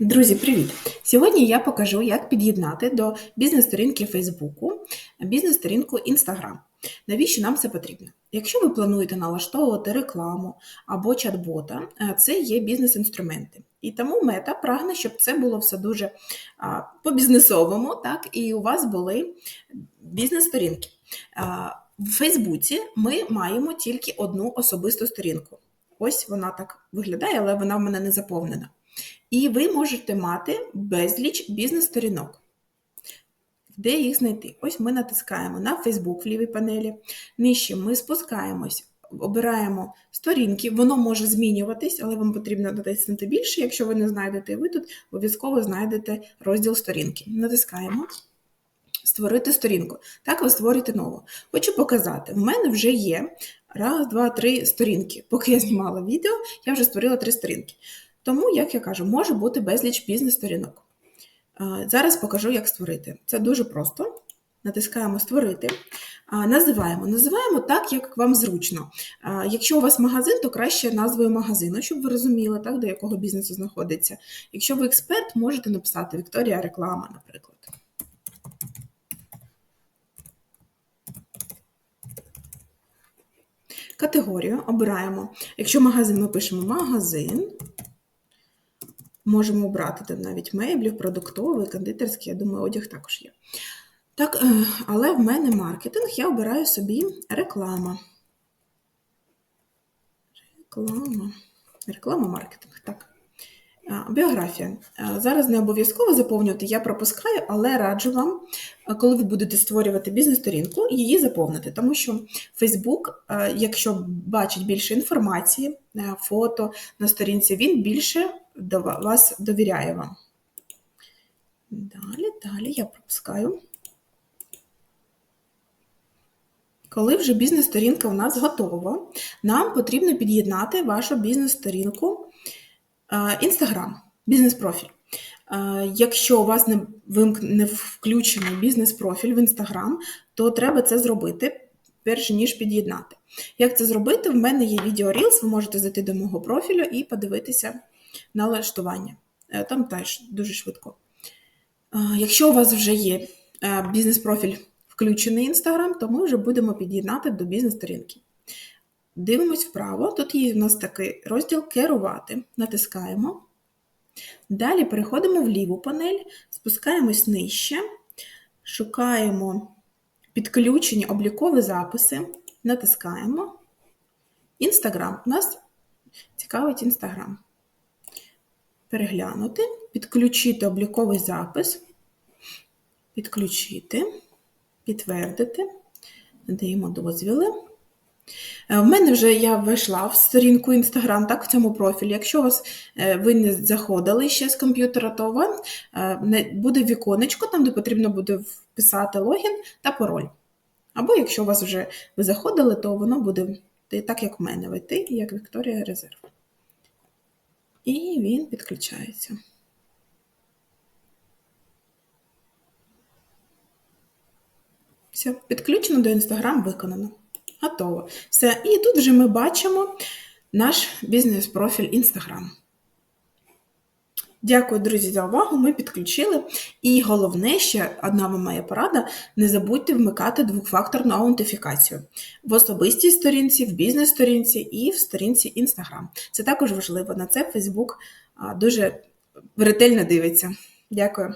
Друзі, привіт! Сьогодні я покажу, як під'єднати до бізнес-сторінки Фейсбуку бізнес-сторінку Instagram. Навіщо нам це потрібно? Якщо ви плануєте налаштовувати рекламу або чат-бота, е, це є бізнес-інструменти. І тому мета прагне, щоб це було все дуже по-бізнесовому, так, і у вас були бізнес-сторінки. В Фейсбуці ми маємо тільки одну особисту сторінку. Ось вона так виглядає, але вона в мене не заповнена. І ви можете мати безліч бізнес-сторінок. Де їх знайти? Ось ми натискаємо на Facebook в лівій панелі. Нижче ми спускаємось, обираємо сторінки, воно може змінюватись, але вам потрібно натиснути більше. Якщо ви не знайдете, ви тут обов'язково знайдете розділ сторінки. Натискаємо. Створити сторінку. Так ви створюєте нову. Хочу показати, в мене вже є раз, два, три сторінки. Поки я знімала відео, я вже створила три сторінки. Тому, як я кажу, може бути безліч бізнес-сторінок. Зараз покажу, як створити. Це дуже просто. Натискаємо Створити. Називаємо. Називаємо так, як вам зручно. Якщо у вас магазин, то краще назвою магазину, щоб ви розуміли, так, до якого бізнесу знаходиться. Якщо ви експерт, можете написати Вікторія Реклама, наприклад. Категорію обираємо. Якщо магазин, ми пишемо магазин. Можемо обрати там навіть меблів, продуктовий, кондитерський, я думаю, одяг також є. Так, е, але в мене маркетинг, я обираю собі реклама. Реклама. Реклама, маркетинг, так. Біографія. Зараз не обов'язково заповнювати, я пропускаю, але раджу вам, коли ви будете створювати бізнес-сторінку, її заповнити, тому що Facebook, якщо бачить більше інформації, фото на сторінці, він більше до вас довіряє вам. Далі, далі я пропускаю. Коли вже бізнес-сторінка у нас готова, нам потрібно під'єднати вашу бізнес-сторінку Інстаграм, бізнес-профіль. Якщо у вас не не включений бізнес-профіль в Інстаграм, то треба це зробити, перш ніж під'єднати. Як це зробити? В мене є відео Reels, ви можете зайти до мого профілю і подивитися налаштування. Е, там теж дуже швидко. Якщо у вас вже є е, бізнес-профіль включений Інстаграм, то ми вже будемо під'єднати до бізнес-сторінки. Дивимось вправо, тут є у нас такий розділ Керувати. Натискаємо. Далі переходимо в ліву панель, спускаємось нижче, шукаємо підключені облікові записи, натискаємо. Інстаграм. У нас цікавить Інстаграм. Переглянути, підключити обліковий запис, підключити, підтвердити, надаємо дозвіли. Е, в мене вже я вийшла в сторінку Instagram, так, в цьому профілі. Якщо вас, е, ви не заходили ще з комп'ютера, то вам е, буде віконечко, там де потрібно буде вписати логін та пароль. Або якщо вас вже ви заходили, то воно буде так, як в мене, вийти, як Вікторія Резерв. І він підключається. Все, підключено до Instagram виконано. Готово. Все. І тут вже ми бачимо наш бізнес-профіль Instagram. Дякую, друзі, за увагу. Ми підключили. І головне, ще одна вам моя порада: не забудьте вмикати двохфакторну аутентифікацію в особистій сторінці, в бізнес-сторінці і в сторінці Instagram. Це також важливо. На це Facebook дуже ретельно дивиться. Дякую.